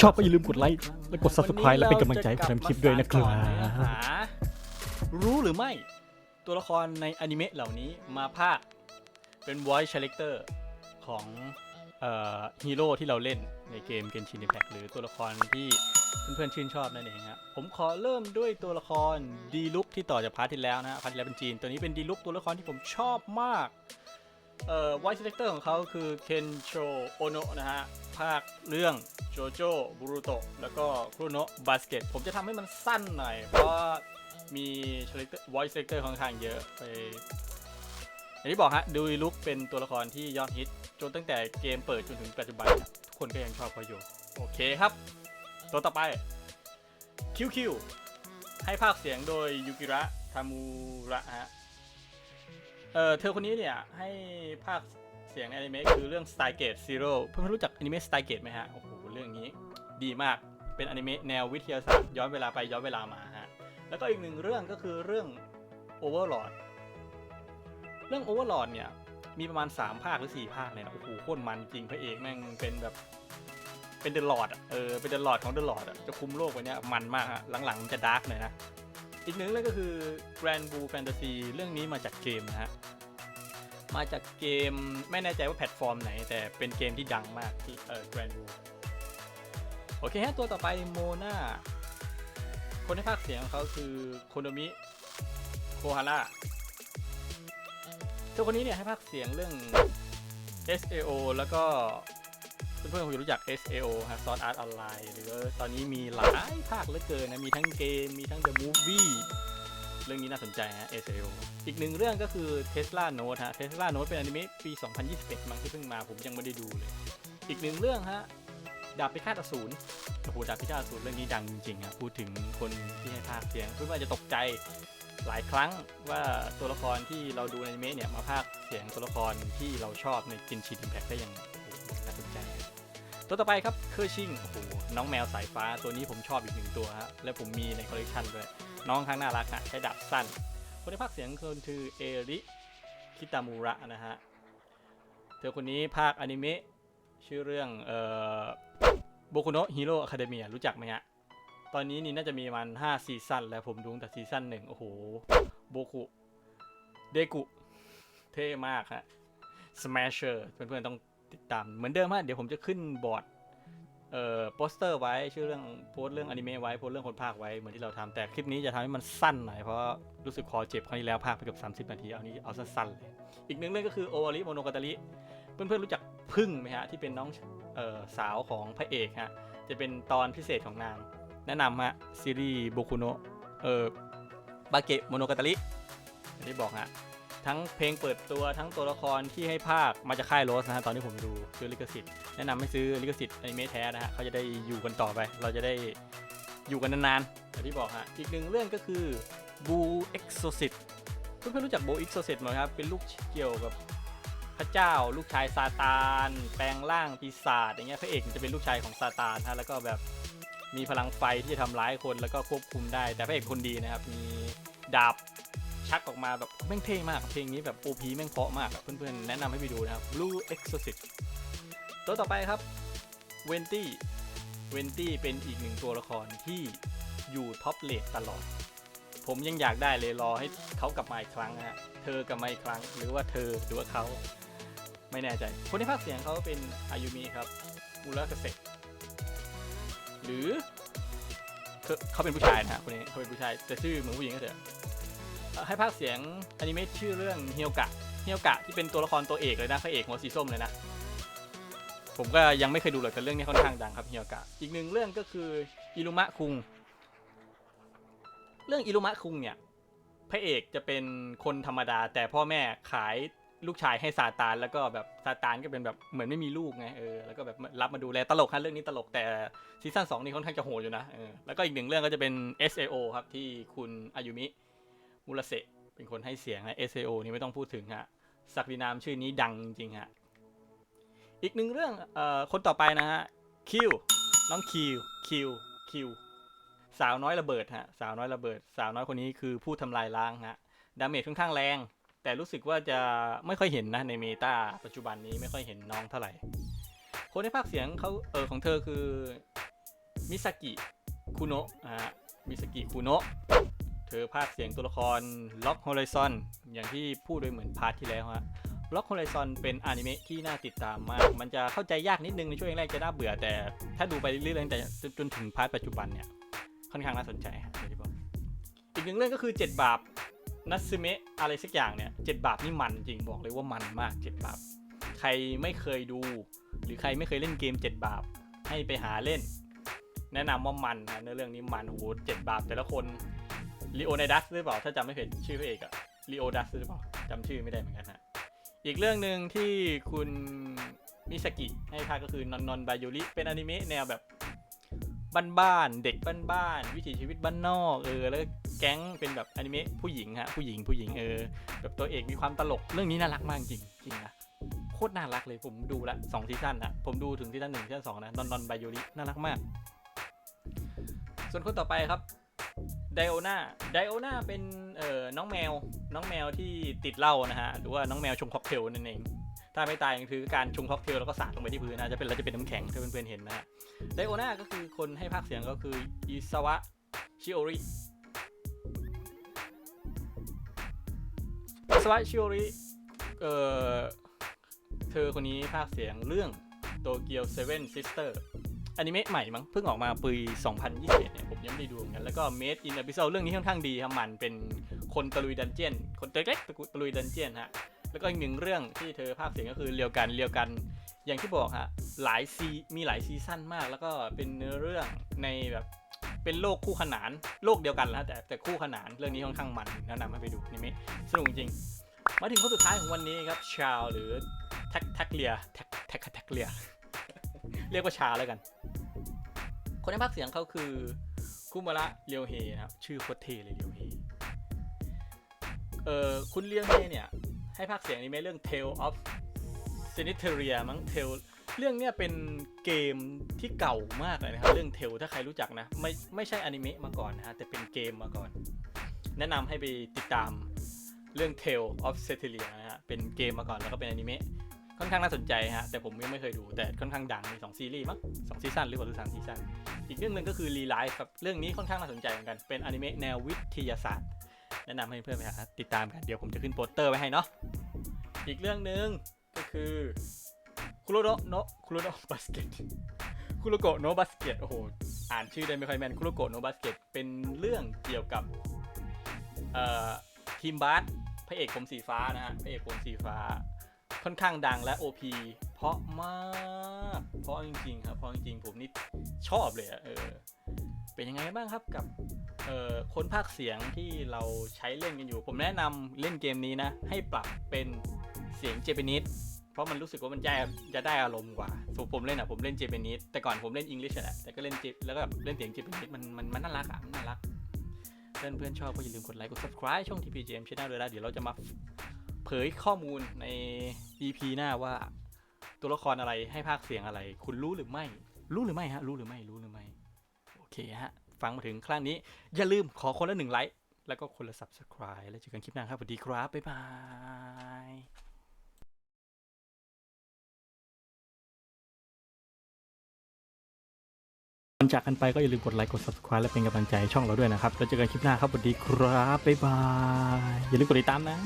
ชอบก็อย่าลืมกดไลค์และกด subscribe และเป็นกำลังใจให้ผมทำคลิปด้วยนะครับวันนี้เราจะกลับมาสานต่อเนื้อหารู้หรือไม่ ตัวละครในอนิเมะเหล่านี้มาภาคเป็น voice character ของเอ่อฮีโร่ที่เราเล่นในเกม Genshin Impact หรือตัวละครที่เพื่อนๆชื่นชอบนั่นเองฮะผมขอเริ่มด้วยตัวละครดีลุกที่ต่อจากพาร์ทที่แล้วนะฮะพาร์ทที่แล้วเป็นจีน ตัวนี้เป็นดีลุกตัวละครที่ผมชอบมาก เอ่อ voice character ของเขาคือเคนโชโอโนะนะฮะ ภาคเรื่องโจโจบูรุโตะแล้วก็คุโนะบาสเกตผมจะทำให้มันสั้นหน่อย เพราะมี character voice character ค่อนข้างเยอะไปอย่างที่บอกฮะดูลุกเป็นตัวละครที่ยอดฮิต จนตั้งแต่เกมเปิดจนถึงปัจจุบันนะทุกคนก็ยังชอบเขาอยู่ โอเคครับ ตัวต่อไปคิวคิวให้ภาคเสียงโดยยูกิระทามูระฮะเออเธอคนนี้เนี่ยให้ภาค เสียงในอนิเมะคือเรื่อง Stargate Zero เพื่อนๆรู้จักอนิเมะ Stargate ไหมฮะ โอ้โห เรื่องนี้ดีมาก เป็นอนิเมะแนววิทยาศาสตร์ย้อนเวลาไปย้อนเวลามาฮะ แล้วก็อีกหนึ่งเรื่องก็คือเรื่อง Overlord เรื่อง Overlord เนี่ย มีประมาณ 3 ภาคหรือ 4 ภาคเลยนะโอ้โหโคตรมันจริงพระเอกแม่งเป็นแบบเป็นเดอะลอดอะ เออ เป็นเดอะลอดของเดอะลอดอะ จะคุมโลกว้เนี่ยมันมากฮะ หลังๆมันจะดาร์กหน่อยนะ อีกหนึ่งเรื่องก็คือ Grand Blue Fantasy เรื่องนี้มาจากเกมนะฮะ มาจากเกมไม่แน่ใจว่าแพลตฟอร์มไหน แต่เป็นเกมที่ดังมากที่เออ Grand Blue โอเคฮะตัวต่อไปโมนาคนที่ภาคเสียงของเขาคือโคโนมิโคฮาร่าตัวคนนี้เนี่ยให้ภาคเสียงเรื่อง SAO แล้วก็เพื่อนๆคงรู้จัก SAO ฮะ Sword Art Online หรือตอนนี้มีหลายภาคเหลือเกินนะ มีทั้งเกม มีทั้ง The Movie รื่องนี้น่าสนใจฮะ SAO อีกหนึ่งเรื่องก็คือ Tesla Note ฮะ Tesla Note เป็นอนิเมะปี 2021 มั้งที่เพิ่งมาผมยังไม่ได้ดูเลย อีกหนึ่งเรื่องฮะดาบพิฆาตอสูรโอ้โหดาบพิฆาตอสูรเรื่องนี้ดังจริงๆครับพูดถึงคนที่ให้ภาคเสียงเพื่อนๆจะตกใจหลายครั้งว่าตัวละครที่เราดูในอนิเมะเนี่ยมาภาคเสียงตัวละครที่เราชอบในกินชีดิมแพคได้ยังไง ตัวต่อไปครับเคอร์ชิงโอ้โหน้องแมวสายฟ้าตัวนี้ผมชอบอีกหนึ่งตัวฮะและผมมีในคอลเลกชันด้วย น้องข้างน่ารักฮะใช้ดาบสั้นคนที่ภาคเสียงคนคือเอริคิตามูระนะฮะเธอคนนี้ภาคอนิเมะชื่อเรื่องเอ่อโบคุโนะฮีโร่อะคาเดเมียรู้จักไหมฮะตอนนี้นี่น่าจะมีมัน5ซีซั่นแล้วผมดูแต่ซีซั่นหนึ่งโอ้โหโบคุเดกุเท่มากฮะ Smasher เพื่อนๆต้อง ติดตามเหมือนเดิมฮะเดี๋ยวผมจะขึ้นบอร์ดเอ่อโปสเตอร์ไว้ชื่อเรื่องโพสเรื่องอนิเมะไว้โพสเรื่องคนภาคไว้เหมือนที่เราทำแต่คลิปนี้จะทำให้มันสั้นหน่อยเพราะรู้สึกคอเจ็บครั้งที่แล้วภาคไปเกือบ30 นาทีเอานี้เอาสั้นๆเลยอีกหนึ่งเรื่องก็คือโอวาริโมโนกาตาริเพื่อนๆรู้จักพึ่งไหมฮะที่เป็นน้องเอ่อสาวของพระเอกฮะจะเป็นตอนพิเศษของนาง แนะนำฮะซีรีส์โบคุโนะเอ่อบาเกะโมโนกาตาริอย่างที่บอกฮะ ทั้งเพลงเปิดตัวทั้งตัวละครที่ให้ภาคมาจากค่ายโรสนะฮะตอนที่ผมดูซื้อลิขสิทธิ์แนะนำให้ซื้อลิขสิทธิ์อนิเมะแท้นะฮะเขาจะได้อยู่กันต่อไป เราจะได้อยู่กันนานๆอย่างที่บอกฮะอีกหนึ่งเรื่องก็คือบูเอ็กโซซิตเพื่อนๆรู้จักบูเอ็กโซซิตไหมครับเป็นลูกเกี่ยวกับพระเจ้า ลูกชายซาตาน แปลงร่างปีศาจอย่างเงี้ยพระเอกจะเป็นลูกชายของซาตานฮะแล้วก็แบบมีพลังไฟที่จะทำร้ายคนแล้วก็ควบคุมได้แต่พระเอกคนดีนะครับมีดาบ ชักออกมาแบบแม่งเท่มากเพลงนี้แบบ OP แม่งเพราะมากเพื่อนๆแนะนำให้ไปดูนะครับ Blue Exorcist ตัวต่อไปครับเวนตี้เวนตี้เป็นอีกหนึ่งตัวละครที่อยู่ท็อปเลทตลอด ผมยังอยากได้เลยรอให้เขากลับมาอีกครั้งนะฮะเธอกลับมาอีกครั้ง หรือว่าเธอหรือว่าเขาไม่แน่ใจ คนที่ภาคเสียงเขาเป็นอายุมิครับมูระเกษตหรือเขาเขาเป็นผู้ชายนะฮะคนนี้เขาเป็นผู้ชายแต่ชื่อเหมือนผู้หญิงก็เถอะ ให้ภาคเสียงอนิเมะชื่อเรื่องเฮียวกะเฮียวกะที่เป็นตัวละครตัวเอกเลยนะพระเอกหัวสีส้มเลยนะผมก็ยังไม่เคยดูเลยแต่เรื่องนี้ค่อนข้างดังครับเฮียวกะอีกหนึ่งเรื่องก็คืออิรุมะคุง เรื่องอิรุมะคุงเนี่ยพระเอกจะเป็นคนธรรมดา แต่พ่อแม่ขายลูกชายให้ซาตานแล้วก็แบบซาตานก็เป็นแบบเหมือนไม่มีลูกไงเออแล้วก็แบบรับมาดูแลตลกฮะเรื่องนี้ตลกแต่ซีซั่นสองนี่ค่อนข้างจะโหดอยู่นะเออแล้วก็อีกหนึ่งเรื่องก็จะเป็น SAO ครับที่คุณอายุมิ มุระเซเป็นคนให้เสียงนะ SAO นี่ไม่ต้องพูดถึงฮะศักดินามชื่อนี้ดังจริงฮะอีกหนึ่งเรื่องเอ่อคนต่อไปนะฮะคิวน้องคิวคิวคิวสาวน้อยระเบิดฮะสาวน้อยระเบิด สาวน้อยคนนี้คือผู้ทำลายล้างฮะดาเมจค่อนข้างแรง แต่รู้สึกว่าจะไม่ค่อยเห็นนะในเมตาปัจจุบันนี้ไม่ค่อยเห็นน้องเท่าไหร่ คนที่ภาคเสียงเขาเออของเธอคือมิสกิคุโนะอ่ามิสกิคุโนะ เธอพากย์เสียงตัวละครล็อกโฮลิซอนอย่างที่พูดไปเหมือนพาร์ทที่แล้วฮะล็อกโฮลิซอนเป็นอนิเมะที่น่าติดตามมาก มันจะเข้าใจยากนิดนึงในช่วงแรกจะน่าเบื่อแต่ถ้าดูไปเรื่อยๆแต่จนถึงพาร์ทปัจจุบันเนี่ยค่อนข้างน่าสนใจฮะอย่างที่บอกอีกหนึ่งเรื่องก็คือ7บาปนัตสึเมะอะไรสักอย่างเนี่ยเจ็ดบาปนี่มันจริงบอกเลยว่ามันมาก7บาปใครไม่เคยดู หรือใครไม่เคยเล่นเกม7บาปให้ไปหาเล่น แนะนำว่ามันนะเนื้อเรื่องนี้มันโอ้โหเจ็ดบาปแต่ละคน ลีโอไนดัสหรือเปล่าถ้าจำไม่ผิดชื่อพระเอกอะลีโอดัสหรือเปล่าจำชื่อไม่ได้เหมือนกันฮะอีกเรื่องหนึ่งที่คุณมิสกิให้พากย์ก็คือนอนนอนบายูริเป็นอนิเมะแนวแบบบ้านๆเด็กบ้านๆวิถีชีวิตบ้านนอกเออแล้วแก๊งเป็นแบบอนิเมะผู้หญิงฮะผู้หญิงผู้หญิงเออแบบตัวเอกมีความตลกเรื่องนี้น่ารักมากจริงจริงนะโคตรน่ารักเลยผมดูละสองซีซั่นนะผมดูถึงซีซั่นหนึ่งซีซั่นสองนะนอนนอนบโยริน่ารักมาก ส่วนคนต่อไปครับ ไดโอนาไดโอนาเป็นเอ่อน้องแมว น้องแมวที่ติดเหล้านะฮะ หรือว่าน้องแมวชงค็อกเทลนั่นเอง ถ้าไม่ตายก็คือการชงค็อกเทลแล้วก็สาดลงไปที่พื้นนะจะเป็นเราจะเป็นน้ำแข็งถ้าเพื่อนๆเห็นนะฮะ ไดโอนาก็คือคนให้ภาคเสียงก็คืออิซาวะชิโอริอิซาวะชิโอริเอ่อเธอคนนี้ภาคเสียงเรื่องโตเกียวเซเว่นซิสเตอร์อนิเมะใหม่มั้งเพิ่งออกมาปี 2021เนี่ย ยังไม่ได้ดูเหมือนกันแล้วก็ Made in Episode เรื่องนี้ค่อนข้างดีครับมันเป็นคนตะลุยดันเจียน คนตัวเล็กๆตะลุยดันเจียนฮะแล้วก็อีกหนึ่งเรื่องที่เธอภาคเสียงก็คือเรียวกันเรียวกัน อย่างที่บอกฮะหลายซีมีหลายซีซั่นมาก แล้วก็เป็นเนื้อเรื่องในแบบเป็นโลกคู่ขนานโลกเดียวกันแล้วแต่แต่คู่ขนานเรื่องนี้ค่อนข้างมันแนะนำให้ไปดูนี่มิสนุกจริง มาถึงคนสุดท้ายของวันนี้ครับชาวหรือแท็กแท็กเลียแท็กแท็กแท็กเลียเรียกว่าชาแล้วกัน คนให้ภาคเสียงเขาคือ คุมาระเรียวเฮนะครับชื่อโคตรเทเลยเรียวเฮเอ่อคุณเรียวเฮเนี่ย ให้ภาคเสียงอนิเมเรื่อง Tale of เซนิเทเรียมั้งเทลเรื่องเนี้ยเป็นเกมที่เก่ามากเลยนะครับเรื่องเทลถ้าใครรู้จักนะ ไม่ไม่ใช่อนิเมะมาก่อนนะฮะแต่เป็นเกมมาก่อน แนะนำให้ไปติดตามเรื่อง Tale of c e t e r i a นะฮะเป็นเกมมาก่อนแล้วก็เป็นอนิเมะค่อนข้างน่าสนใจฮะแต่ผมยังไม่เคยดูแต่ค่อนข้างดังมีสองซีรีส์มั้งสองซีซั่นหรือเปล่าหรือสามซีซั่น อีกเรื่องหนึ่งก็คือ Re Life ครับ เรื่องนี้ค่อนข้างน่าสนใจเหมือนกัน เป็นอนิเมะแนววิทยาศาสตร์ แนะนำให้เพื่อนไปหาติดตามกัน เดี๋ยวผมจะขึ้นโปสเตอร์ไว้ให้เนาะ อีกเรื่องหนึ่งก็คือคุโรโนะโนคุโรโนะบาสเกตคุโรโกะโนบาสเกตโอ้โห อ่านชื่อได้ไม่ค่อยแม่นคุโรโกะโนบาสเกตเป็นเรื่องเกี่ยวกับทีมบาสพระเอกผมสีฟ้านะฮะ พระเอกผมสีฟ้า ค่อนข้างดังและ OP เพราะมากเพราะจริงๆครับเพราะจริงๆผมนี่ชอบเลยอะเออเป็นยังไงบ้างครับกับเอ่อคนภาคเสียงที่เราใช้เล่นกันอยู่ ผมแนะนำเล่นเกมนี้นะ ให้ปรับเป็นเสียงเจแปนิสเพราะมันรู้สึกว่ามันจะจะได้อารมณ์กว่าส่วนผมเล่นอะผมเล่นเจแปนิสแต่ก่อนผมเล่นอังกฤษแหละแต่ก็เล่นเจแล้วก็แบบเล่นเสียงเจแปนิสมันมันมันน่ารักอะมันน่ารักเพื่อนเพื่อนๆชอบก็อย่าลืมกดไลค์กด subscribe ช่อง TPGM Channel ด้วยนะเดี๋ยวเราจะมาเผยข้อมูลใน EP หน้าว่า ตัวละครอะไรให้ภาคเสียงอะไร คุณรู้หรือไม่ รู้หรือไม่ฮะ รู้หรือไม่ รู้หรือไม่ โอเคฮะ ฟังมาถึงครั้งนี้ อย่าลืมขอคนละหนึ่งไลค์ แล้วก็คนละ subscribe แล้วเจอกันคลิปหน้าครับ สวัสดีครับ บ๊ายบายก่อนจากกันไปก็อย่าลืมกดไลค์กด subscribe และเป็นกำลังใจช่องเราด้วยนะครับ แล้วเจอกันคลิปหน้าครับสวัสดีครับ บ๊ายบาย อย่าลืมกดติดตามนะ